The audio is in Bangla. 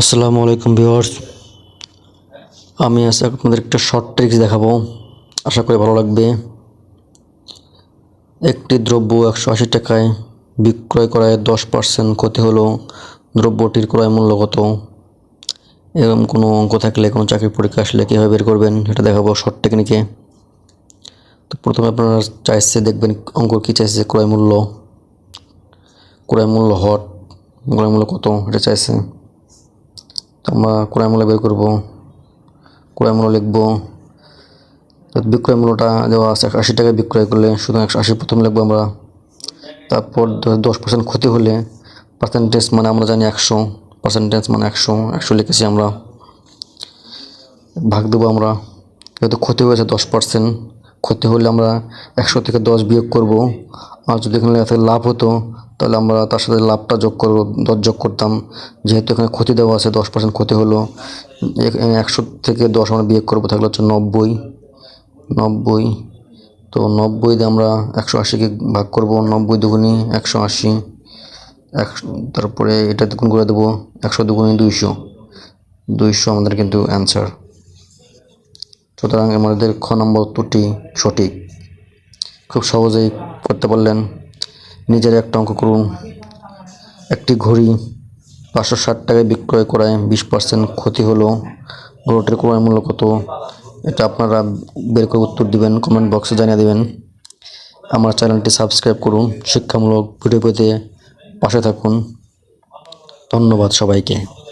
আসসালামু আলাইকুম ভিউয়ার্স। আমি আজকে আপনাদের একটা শর্ট ট্রিক্স দেখাবো। আশা করি ভালো লাগবে। একটি দ্রব্য একশো আশি টাকায় বিক্রয় করায় দশ পার্সেন্ট ক্ষতি হলো। দ্রব্যটির ক্রয় মূল্য কত? এরকম কোনো অঙ্ক থাকলে, কোনো চাকরির পরীক্ষা আসলে কীভাবে বের করবেন এটা দেখাবো শর্ট টেকনিকে তো প্রথমে আপনারা চাইছে দেখবেন অঙ্ক কী চাইছে, ক্রয় মূল্য। ক্রয় মূল্য হট, ক্রয় মূল্য কত, এটা চাইছে। আমরা ক্রয় মূল্য বের করব ক্রয় মূল্য লিখব। বিক্রয় মূল্যটা দেওয়া আছে একশো আশি টাকায় বিক্রয় করলে শুধু একশো আশি প্রথম লিখব আমরা। তারপর দশ পার্সেন্ট ক্ষতি হলে পার্সেন্টেজ মানে আমরা জানি একশো পার্সেন্টেজ মানে একশো একশো লিখেছি আমরা। ভাগ দেবো আমরা, যেহেতু ক্ষতি হয়েছে দশ পার্সেন্ট ক্ষতি হলে আমরা একশো থেকে দশ বিয়োগ করব। আর যদি এখানে লেখা লাভ হতো, তাহলে আমরা তার সাথে লাভটা যোগ করব, দশ যোগ করতাম। যেহেতু এখানে ক্ষতি দেওয়া আছে, দশ পার্সেন্ট ক্ষতি হলো একশো থেকে দশ আমরা বিয়োগ করব, থাকলে হচ্ছে নব্বই। নব্বই, তো নব্বই দিয়ে আমরা একশো আশিকে ভাগ করব, নব্বই দুগুনি একশো আশি। একশো তারপরে এটা গুণ করে দেবো, একশো দুগুনি দুইশো। দুইশো আমাদের কিন্তু অ্যান্সার সুতরাং আমাদের খ নম্বর উত্তরটি সঠিক। খুব সহজেই করতে পারলেন। নিজের একটা অঙ্ক করুন। একটি ঘড়ি পাঁচশো ষাট টাকায় বিক্রয় করায় বিশ পার্সেন্ট ক্ষতি হলো। ঘড়িটির ক্রয় মূল্য কত? এটা আপনারা বের করে উত্তর দিবেন কমেন্ট বক্সে জানিয়ে দেবেন। আমার চ্যানেলটি সাবস্ক্রাইব করুন। শিক্ষামূলক ভিডিও পেতে পাশে থাকুন। ধন্যবাদ সবাইকে।